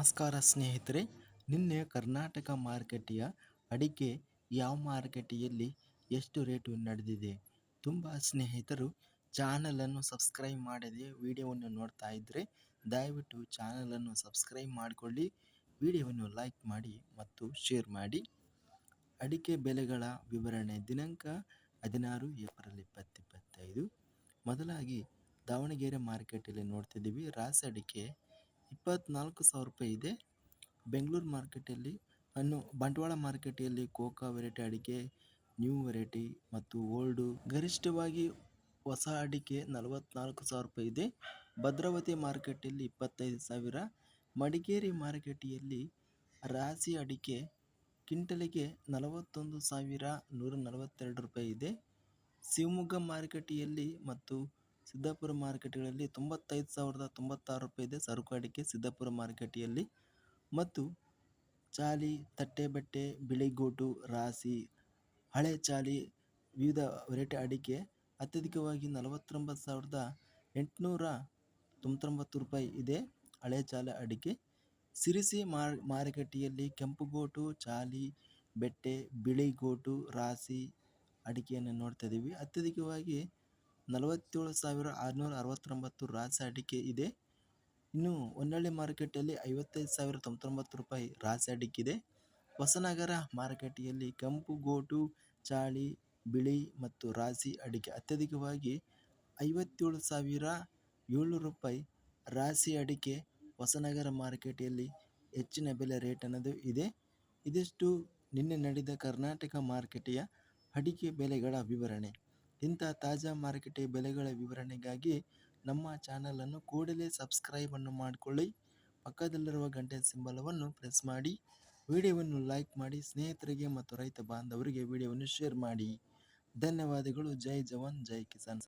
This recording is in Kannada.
ನಮಸ್ಕಾರ ಸ್ನೇಹಿತರೆ, ನಿನ್ನೆ ಕರ್ನಾಟಕ ಮಾರುಕಟ್ಟೆಯ ಅಡಿಕೆ ಯಾವ ಮಾರುಕಟ್ಟೆಯಲ್ಲಿ ಎಷ್ಟು ರೇಟು ನಡೆದಿದೆ? ತುಂಬ ಸ್ನೇಹಿತರು ಚಾನಲನ್ನು ಸಬ್ಸ್ಕ್ರೈಬ್ ಮಾಡದೆ ವಿಡಿಯೋವನ್ನು ನೋಡ್ತಾ ಇದ್ದರೆ ದಯವಿಟ್ಟು ಚಾನಲನ್ನು ಸಬ್ಸ್ಕ್ರೈಬ್ ಮಾಡಿಕೊಳ್ಳಿ, ವಿಡಿಯೋವನ್ನು ಲೈಕ್ ಮಾಡಿ ಮತ್ತು ಶೇರ್ ಮಾಡಿ. ಅಡಿಕೆ ಬೆಲೆಗಳ ವಿವರಣೆ ದಿನಾಂಕ ಹದಿನಾರು ಏಪ್ರಿಲ್ ಇಪ್ಪತ್ತಿಪ್ಪತ್ತೈದು ಮೊದಲಾಗಿ ದಾವಣಗೆರೆ ಮಾರ್ಕೆಟಲ್ಲಿ ನೋಡ್ತಿದ್ದೀವಿ ರಾಸಿ ಅಡಿಕೆ ಇಪ್ಪತ್ನಾಲ್ಕು ಸಾವಿರ ರೂಪಾಯಿ ಇದೆ. ಬೆಂಗಳೂರು ಮಾರ್ಕೆಟಲ್ಲಿ, ಅನ್ನು ಬಂಟ್ವಾಳ ಮಾರ್ಕೆಟಲ್ಲಿ ಕೋಕಾ ವೆರೈಟಿ ಅಡಿಕೆ, ನ್ಯೂ ವೆರೈಟಿ ಮತ್ತು ಓಲ್ಡು ಗರಿಷ್ಠವಾಗಿ ಹೊಸ ಅಡಿಕೆ ನಲವತ್ತ್ನಾಲ್ಕು ಸಾವಿರ ರೂಪಾಯಿ ಇದೆ. ಭದ್ರಾವತಿ ಮಾರ್ಕೆಟಲ್ಲಿ ಇಪ್ಪತ್ತೈದು ಸಾವಿರ. ಮಡಿಕೇರಿ ಮಾರುಕಟ್ಟೆಯಲ್ಲಿ ರಾಸಿ ಅಡಿಕೆ ಕಿಂಟಲಿಗೆ ನಲವತ್ತೊಂದು ಸಾವಿರ ನೂರ ನಲವತ್ತೆರಡು ರೂಪಾಯಿ ಇದೆ. ಶಿವಮೊಗ್ಗ ಮಾರುಕಟ್ಟೆಯಲ್ಲಿ ಮತ್ತು ಸಿದ್ದಾಪುರ ಮಾರುಕಟ್ಟೆಗಳಲ್ಲಿ ತೊಂಬತ್ತೈದು ಸಾವಿರದ ತೊಂಬತ್ತಾರು ರೂಪಾಯಿ ಇದೆ ಸರಕು ಅಡಿಕೆ ಸಿದ್ದಾಪುರ ಮಾರುಕಟ್ಟೆಯಲ್ಲಿ. ಮತ್ತು ಚಾಲಿ, ತಟ್ಟೆಬೆಟ್ಟೆ, ಬಿಳಿಗೋಟು, ರಾಸಿ, ಹಳೆ ಚಾಲಿ ವಿವಿಧ ವೆರೈಟಿ ಅಡಿಕೆ ಅತ್ಯಧಿಕವಾಗಿ ನಲವತ್ತೊಂಬತ್ತು ಸಾವಿರದ ಎಂಟುನೂರ ತೊಂಬತ್ತೊಂಬತ್ತು ರೂಪಾಯಿ ಇದೆ ಹಳೆ ಚಾಲೆ ಅಡಿಕೆ. ಸಿರಿಸಿ ಮಾರ್, ಮಾರುಕಟ್ಟೆಯಲ್ಲಿ ಕೆಂಪುಗೋಟು, ಚಾಲಿ, ಬೆಟ್ಟೆ, ಬಿಳಿಗೋಟು, ರಾಸಿ ಅಡಿಕೆಯನ್ನು ನೋಡ್ತಾ ಇದ್ದೀವಿ. ಅತ್ಯಧಿಕವಾಗಿ ನಲವತ್ತೇಳು ಸಾವಿರ ಆರುನೂರ ಅರವತ್ತೊಂಬತ್ತು ರಾಸಿ ಅಡಿಕೆ ಇದೆ. ಇನ್ನು ಹೊನ್ನಳ್ಳಿ ಮಾರುಕಟ್ಟೆಯಲ್ಲಿ ಐವತ್ತೈದು ಸಾವಿರ ತೊಂಬತ್ತೊಂಬತ್ತು ರೂಪಾಯಿ ರಾಸಿ ಅಡಿಕೆ ಇದೆ. ಹೊಸನಗರ ಮಾರುಕಟ್ಟೆಯಲ್ಲಿ ಕೆಂಪು, ಗೋಟು, ಚಾಳಿ, ಬಿಳಿ ಮತ್ತು ರಾಸಿ ಅಡಿಕೆ ಅತ್ಯಧಿಕವಾಗಿ ಐವತ್ತೇಳು ಸಾವಿರ ಏಳ್ನೂರು ರೂಪಾಯಿ ರಾಸಿ ಅಡಿಕೆ ಹೊಸನಗರ ಮಾರುಕಟ್ಟೆಯಲ್ಲಿ ಹೆಚ್ಚಿನ ಬೆಲೆ ರೇಟ್ ಅನ್ನೋದು ಇದೆ. ಇದಿಷ್ಟು. ನಿನ್ನೆ ನಡೆದ ಕರ್ನಾಟಕ ಮಾರುಕಟ್ಟೆಯ ಅಡಿಕೆ ಬೆಲೆಗಳ ವಿವರಣೆ. ಇಂಥ ತಾಜಾ ಮಾರುಕಟ್ಟೆ ಬೆಲೆಗಳ ವಿವರಣೆಗಾಗಿ ನಮ್ಮ ಚಾನಲನ್ನು ಕೂಡಲೇ ಸಬ್ಸ್ಕ್ರೈಬನ್ನು ಮಾಡಿಕೊಳ್ಳಿ. ಪಕ್ಕದಲ್ಲಿರುವ ಗಂಟೆ ಸಿಂಬಲವನ್ನು ಪ್ರೆಸ್ ಮಾಡಿ. ವಿಡಿಯೋವನ್ನು ಲೈಕ್ ಮಾಡಿ. ಸ್ನೇಹಿತರಿಗೆ ಮತ್ತು ರೈತ ಬಾಂಧವರಿಗೆ ವಿಡಿಯೋವನ್ನು ಶೇರ್ ಮಾಡಿ. ಧನ್ಯವಾದಗಳು. ಜೈ ಜವಾನ್. ಜೈ ಕಿಸಾನ್.